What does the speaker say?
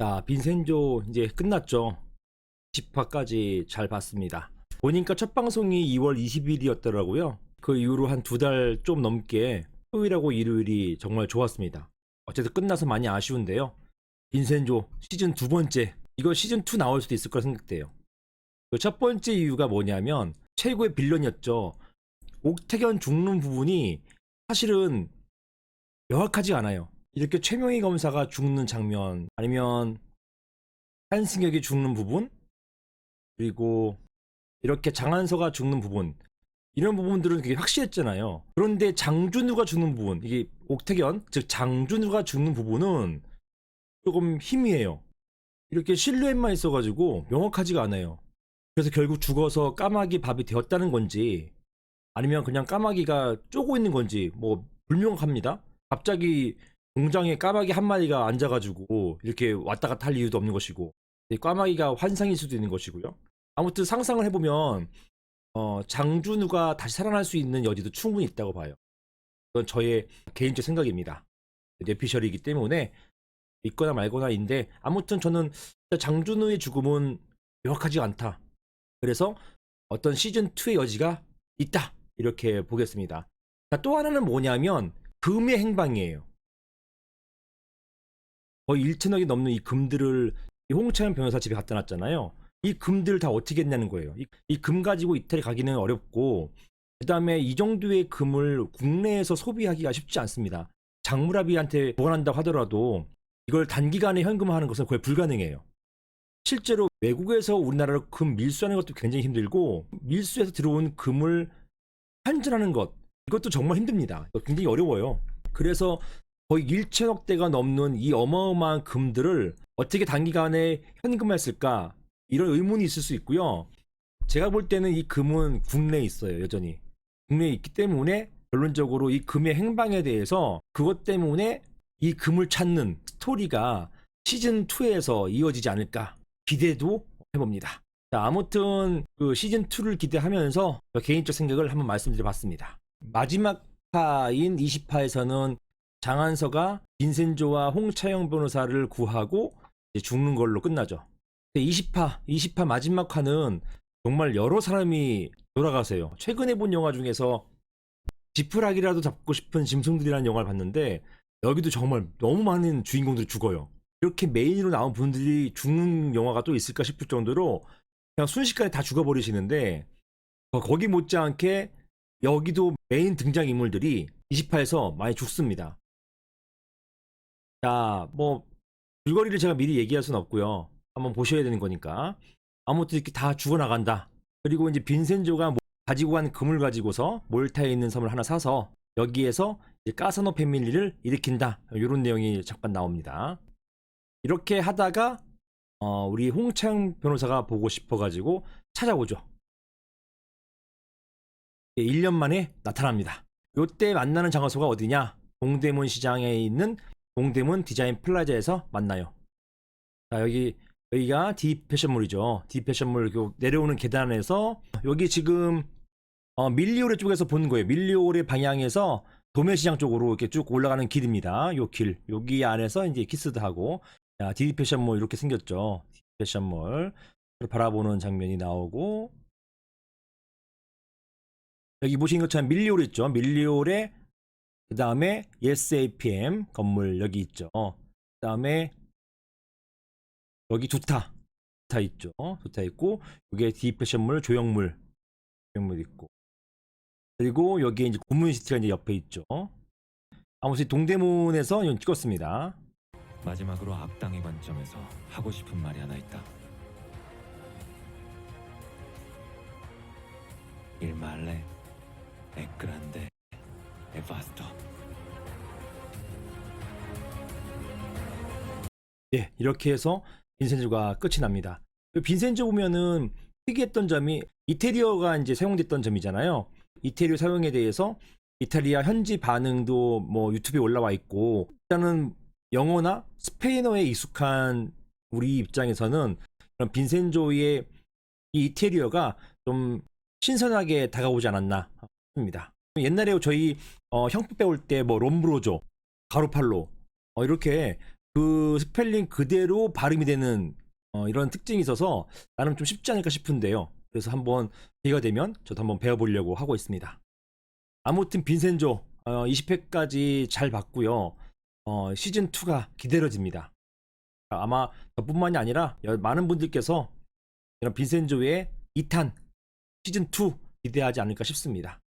자, 빈센조 이제 끝났죠. 10화까지 잘 봤습니다. 보니까 첫 방송이 2월 20일이었더라고요. 그 이후로 한 두 달 좀 넘게 토요일하고 일요일이 정말 좋았습니다. 어쨌든 끝나서 많이 아쉬운데요. 빈센조 시즌 두 번째. 이거 시즌 2 나올 수도 있을 거라 생각돼요. 그 첫 번째 이유가 뭐냐면 최고의 빌런이었죠. 옥태견 죽는 부분이 사실은 명확하지 않아요. 이렇게 최명희 검사가 죽는 장면 아니면 한승혁이 죽는 부분 그리고 이렇게 장한서가 죽는 부분 이런 부분들은 되게 확실했잖아요. 그런데 장준우가 죽는 부분 이게 옥태견 즉 장준우가 죽는 부분은 조금 희미해요. 이렇게 실루엣만 있어가지고 명확하지가 않아요. 그래서 결국 죽어서 까마귀 밥이 되었다는 건지 아니면 그냥 까마귀가 쪼고 있는 건지 뭐 불명확합니다. 갑자기 공장에 까마귀 한 마리가 앉아가지고 이렇게 왔다 갔다 할 이유도 없는 것이고 이 까마귀가 환상일 수도 있는 것이고요. 아무튼 상상을 해보면 어, 장준우가 다시 살아날 수 있는 여지도 충분히 있다고 봐요. 그건 저의 개인적 생각입니다. 뇌피셜이기 때문에 있거나 말거나인데 아무튼 저는 장준우의 죽음은 명확하지 않다. 그래서 어떤 시즌 2의 여지가 있다. 이렇게 보겠습니다. 자, 또 하나는 뭐냐면 금의 행방이에요. 거의 1천억이 넘는 이 금들을 이 홍차연 변호사 집에 갖다 놨잖아요. 이 금들 다 어떻게 했냐는 거예요. 이금 가지고 이태리 가기는 어렵고 그 다음에 이 정도의 금을 국내에서 소비하기가 쉽지 않습니다. 장무라비한테 보관한다고 하더라도 이걸 단기간에 현금화하는 것은 거의 불가능해요. 실제로 외국에서 우리나라로 금 밀수하는 것도 굉장히 힘들고 밀수해서 들어온 금을 환전하는 것 이것도 정말 힘듭니다. 굉장히 어려워요. 그래서 거의 1천억 대가 넘는 이 어마어마한 금들을 어떻게 단기간에 현금화했을까 이런 의문이 있을 수 있고요. 제가 볼 때는 이 금은 국내에 있어요, 여전히. 국내에 있기 때문에 결론적으로 이 금의 행방에 대해서 그것 때문에 이 금을 찾는 스토리가 시즌 2에서 이어지지 않을까 기대도 해봅니다. 자, 아무튼 그 시즌 2를 기대하면서 개인적 생각을 한번 말씀드려봤습니다. 마지막 파인 20파에서는 장한서가 빈센조와 홍차영 변호사를 구하고 죽는 걸로 끝나죠. 20파, 20파 마지막 화는 정말 여러 사람이 돌아가세요. 최근에 본 영화 중에서 지푸라기라도 잡고 싶은 짐승들이라는 영화를 봤는데 여기도 정말 너무 많은 주인공들이 죽어요. 이렇게 메인으로 나온 분들이 죽는 영화가 또 있을까 싶을 정도로 그냥 순식간에 다 죽어버리시는데 어, 거기 못지않게 여기도 메인 등장인물들이 20화에서 많이 죽습니다. 자, 뭐 줄거리를 제가 미리 얘기할 수는 없고요. 한번 보셔야 되는 거니까. 아무튼 이렇게 다 죽어 나간다. 그리고 이제 빈센조가 뭐 가지고 간 금을 가지고서 몰타에 있는 섬을 하나 사서 여기에서 이제 까사노 패밀리를 일으킨다. 이런 내용이 잠깐 나옵니다. 이렇게 하다가 어, 우리 홍창 변호사가 보고 싶어가지고 찾아오죠. 1년 만에 나타납니다. 요때 만나는 장소가 어디냐? 동대문 시장에 있는 동대문 디자인 플라자에서 만나요. 자, 여기 여기가 D 패션몰이죠. D 패션몰 그 내려오는 계단에서 여기 지금 어, 밀리오레 쪽에서 본 거예요. 밀리오레 방향에서 도매시장 쪽으로 이렇게 쭉 올라가는 길입니다. 요 길. 여기 안에서 이제 키스도 하고 자, D 패션몰 이렇게 생겼죠. D 패션몰 바라보는 장면이 나오고 여기 보시는 것처럼 밀리오레 있죠. 밀리오레 그 다음에 SAPM 건물 여기 있죠. 그 다음에 여기 두타 두타 있죠. 두타 있고 여기에 D 패션물 조형물 조형물 있고 그리고 여기에 이제 고문시티가 이제 옆에 있죠. 아무튼 동대문에서 이건 찍었습니다. 마지막으로 악당의 관점에서 하고 싶은 말이 하나 있다. È grande e vasto. 예, 이렇게 해서 빈센조가 끝이 납니다. 그 빈센조 보면은 특이했던 점이 이태리어가 이제 사용됐던 점이잖아요. 이태리어 사용에 대해서 이탈리아 현지 반응도 뭐 유튜브에 올라와 있고 일단은 영어나 스페인어에 익숙한 우리 입장에서는 그런 빈센조의 이 이태리어가 좀 신선하게 다가오지 않았나 싶습니다. 옛날에 저희 어, 형부 배울 때 뭐 롬브로조, 가루팔로 어, 이렇게 그 스펠링 그대로 발음이 되는 어, 이런 특징이 있어서 나름 좀 쉽지 않을까 싶은데요. 그래서 한번 기회가 되면 저도 한번 배워보려고 하고 있습니다. 아무튼 빈센조 어, 20회까지 잘 봤고요. 어, 시즌 2가 기다려집니다. 아마 저뿐만이 아니라 여- 많은 분들께서 이런 빈센조의 2탄 시즌 2 기대하지 않을까 싶습니다.